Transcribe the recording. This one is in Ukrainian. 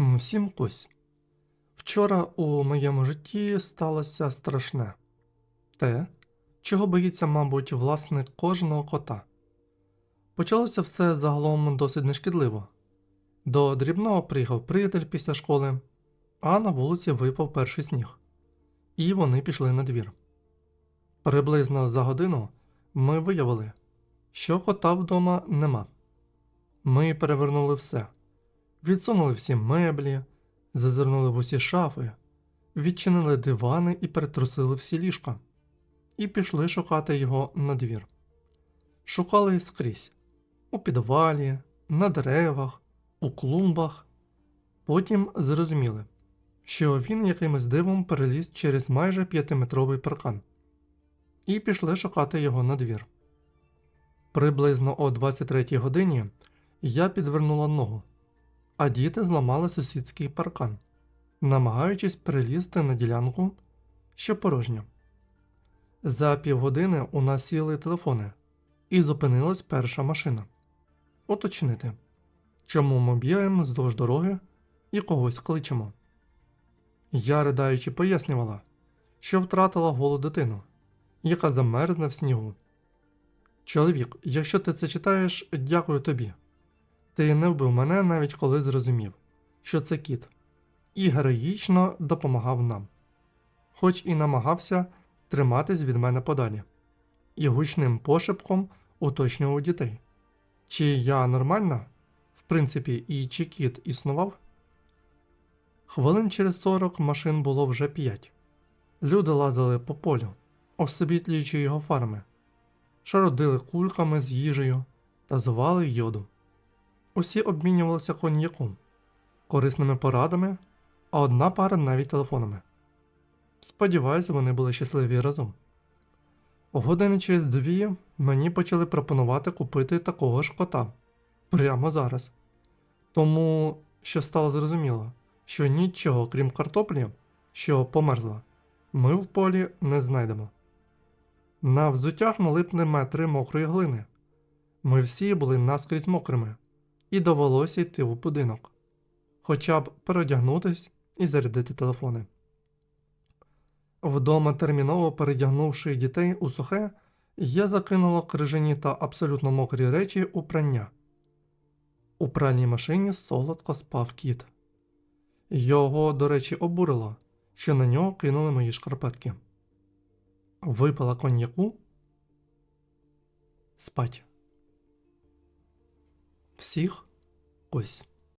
Всім кусь. Вчора у моєму житті сталося страшне. Те, чого боїться, мабуть, власник кожного кота. Почалося все загалом досить нешкідливо. До дрібного приїхав приятель після школи, а на вулиці випав перший сніг. І вони пішли на двір. Приблизно за годину ми виявили, що кота вдома нема. Ми перевернули все. Відсунули всі меблі, зазирнули в усі шафи, відчинили дивани і перетрусили всі ліжка, і пішли шукати його на двір. Шукали скрізь у підвалі, на деревах, у клумбах. Потім зрозуміли, що він якимось дивом переліз через майже п'ятиметровий паркан, і пішли шукати його на двір. Приблизно о 23 годині я підвернула ногу а діти зламали сусідський паркан, намагаючись перелізти на ділянку, що порожня. За півгодини у нас сіли телефони, і зупинилась перша машина. Уточнити, чому ми бігаємо вздовж дороги і когось кличемо. Я, ридаючи, пояснювала, що втратила голу дитину, яка замерзне в снігу. Чоловік, якщо ти це читаєш, дякую тобі. Ти не вбив мене навіть коли зрозумів, що це кіт, і героїчно допомагав нам, хоч і намагався триматись від мене подалі, і гучним пошепком уточнював дітей. Чи я нормальна, в принципі, і чи кіт існував? Хвилин через сорок машин було вже п'ять. Люди лазили по полю, освітлюючи його фарми, шародили кульками з їжею та звали йоду. Усі обмінювалися коньяком, корисними порадами, а одна пара навіть телефонами. Сподіваюсь, вони були щасливі разом. Години через дві мені почали пропонувати купити такого ж кота прямо зараз. Тому що стало зрозуміло, що нічого, крім картоплі, що померзла, ми в полі не знайдемо. На взуттях налипли метри мокрої глини. Ми всі були наскрізь мокрими і довелося йти в будинок, хоча б переодягнутись і зарядити телефони. Вдома, терміново передягнувши дітей у сухе, я закинула крижані та абсолютно мокрі речі у прання. У пральній машині солодко спав кіт. Його, до речі, обурило, що на нього кинули мої шкарпетки. Випила коньяку. Спать. Всіх ось.